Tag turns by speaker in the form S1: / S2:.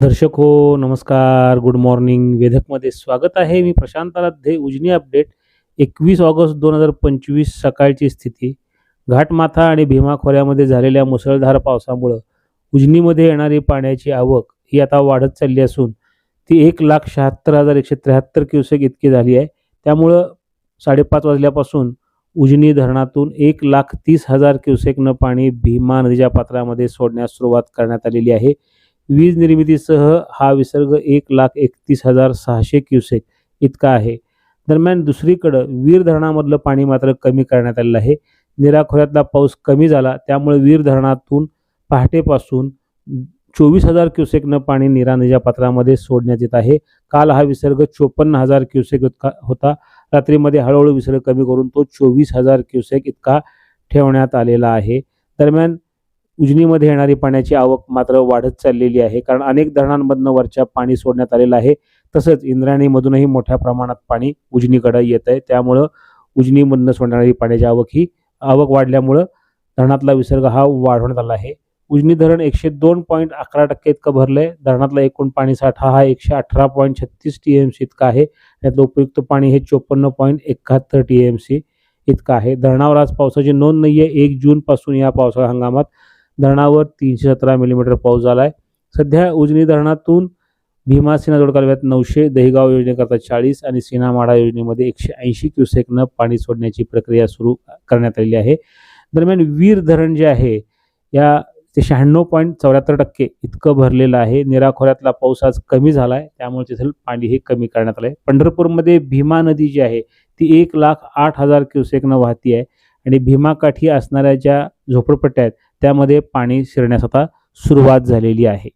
S1: दर्शक हो नमस्कार. गुड मॉर्निंग वेधकमध्ये स्वागत आहे. मी प्रशांत आराध्ये. उजनी अपडेट. एकवीस ऑगस्ट दोन हजार पंचवीस सकाळची स्थिती. घाटमाथा आणि भीमा खोऱ्यामध्ये झालेल्या मुसळधार पावसामुळं उजनीमध्ये येणारी पाण्याची आवक ही आता वाढत चालली असून ती एक लाख शहात्तर हजार एकशे त्र्याहत्तर क्युसेक इतकी झाली आहे. त्यामुळं साडेपाच वाजल्यापासून उजनी धरणातून एक लाख तीस हजार क्युसेकनं पाणी भीमा नदीच्या पात्रामध्ये सोडण्यास सुरुवात करण्यात आलेली आहे. वीज निर्मितीसह हा विसर्ग एक लाख एकतीस हजार सहाशे क्युसेक इतका आहे. दरम्यान दुसरीकडं वीर धरणामधलं पाणी मात्र कमी करण्यात आलेलं आहे. निराखोऱ्यातला पाऊस कमी झाला त्यामुळे वीर धरणातून पहाटेपासून चोवीस हजार क्युसेकनं पाणी निरा नदीच्या पात्रामध्ये सोडण्यात येत आहे. काल हा विसर्ग चोपन्न हजार क्युसेक इतका होता. रात्रीमध्ये हळूहळू विसर्ग कमी करून तो चोवीस हजार क्युसेक इतका ठेवण्यात आलेला आहे. दरम्यान उजनीमध्ये येणारी पाण्याची आवक मात्र वाढत चाललेली आहे. कारण अनेक धरणांमधनं वरच्या पाणी सोडण्यात आलेलं आहे. तसंच इंद्रायणीमधूनही मोठ्या प्रमाणात पाणी उजनीकडं येत आहे त्यामुळं उजनीमधनं सोडणारी पाण्याची आवक ही आवक वाढल्यामुळं धरणातला विसर्ग हा वाढवण्यात आला आहे. उजनी धरण एकशे दोन पॉईंट अकरा टक्के इतकं भरलं आहे धरणातला एकूण पाणीसाठा हा एकशे अठरा पॉईंट छत्तीस टी एम सी इतका आहे. त्यातलं उपयुक्त पाणी हे चोपन्न पॉईंट एकाहत्तर टी एम सी इतकं आहे. धरणावर आज पावसाची नोंद नाही आहे एक जूनपासून या पावसाळा हंगामात धरणावर तीनशे सतरा मिलीमीटर पाऊस झाला आहे सध्या उजनी धरणातून भीमा सिना जोड कालव्यात नऊशे दहिगाव योजनेकरता चाळीस आणि सीनामाडा योजनेमध्ये एकशे ऐंशी क्युसेकनं पाणी सोडण्याची प्रक्रिया सुरू करण्यात आलेली आहे. दरम्यान वीर धरण जे आहे या ते शहाण्णव पॉईंट चौऱ्याहत्तर टक्के इतकं भरलेलं आहे. निरा खोऱ्यातला पाऊस आज कमी झाला आहे त्यामुळे तिथलं पाणी हे कमी करण्यात आलं आहे पंढरपूरमध्ये भीमा नदी जी आहे ती एक लाख आठ हजार क्युसेकनं वाहती आहे आणि भीमाकाठी असणाऱ्या ज्या झोपडपट्ट्या आहेत त्यामध्ये पाणी शिरण्यास आता सुरुवात झालेली आहे.